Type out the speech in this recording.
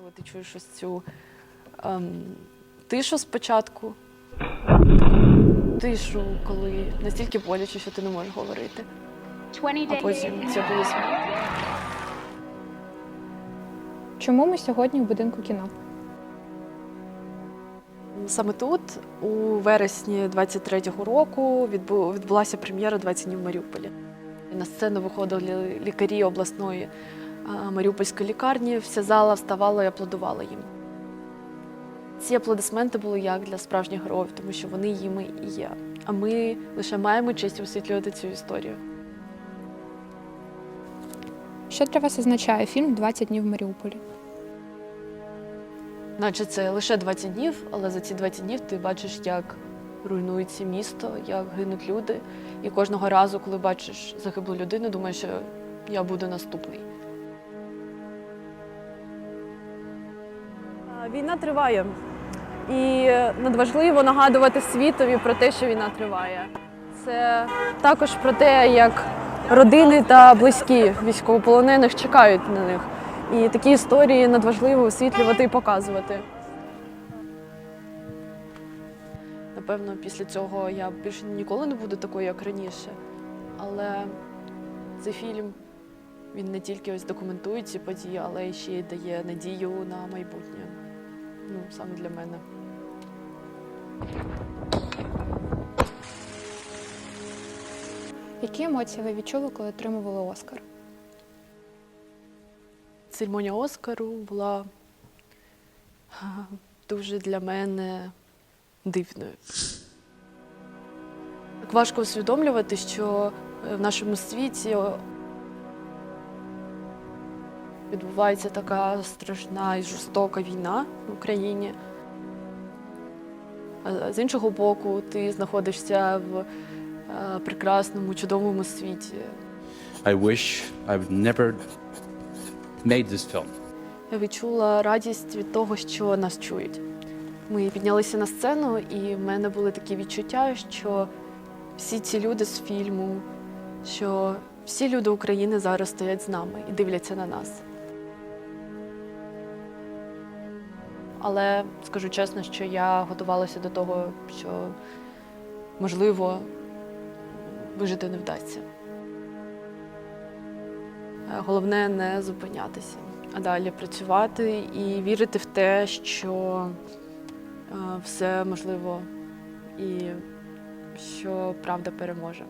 коли ти чуєш ось цю ем, тишу спочатку, тишу, коли настільки боляче, що ти не можеш говорити, а потім це було смерть. Чому ми сьогодні у будинку кіно? Саме тут, у вересні 23-го року, відбулася прем'єра «20 днів в Маріуполі. На сцену виходили лікарі обласної Маріупольської лікарні. Вся зала вставала і аплодувала їм. Ці аплодисменти були як для справжніх героїв, тому що вони їми і є. А ми лише маємо честь освітлювати цю історію. Що для вас означає фільм «20 днів в Маріуполі? Наче це лише 20 днів, але за ці 20 днів ти бачиш, як руйнується місто, як гинуть люди. І кожного разу, коли бачиш загиблу людину, думаєш, що я буду наступний. Війна триває. І надважливо нагадувати світові про те, що війна триває. Це також про те, як родини та близькі військовополонених чекають на них. І такі історії надважливо освітлювати і показувати. Напевно, після цього я більше ніколи не буду такою, як раніше. Але цей фільм він не тільки ось документує ці події, але й ще й дає надію на майбутнє. Ну, саме для мене. Які емоції ви відчули, коли отримували Оскар? Церемонія Оскару була дуже для мене дивною. Так важко усвідомлювати, що е, в нашому світі відбувається така страшна і жорстока війна в Україні. А з іншого боку, ти знаходишся в е, прекрасному, чудовому світі. I wish I've never made this film. Я відчула радість від того, що нас чують. Ми піднялися на сцену, і в мене були такі відчуття, що всі ці люди з фільму, що всі люди України зараз стоять з нами і дивляться на нас. Але скажу чесно, що я готувалася до того, що можливо вижити не вдасться. Е, Головне не зупинятися, а далі працювати і вірити в те, що е, все можливо і що правда переможе.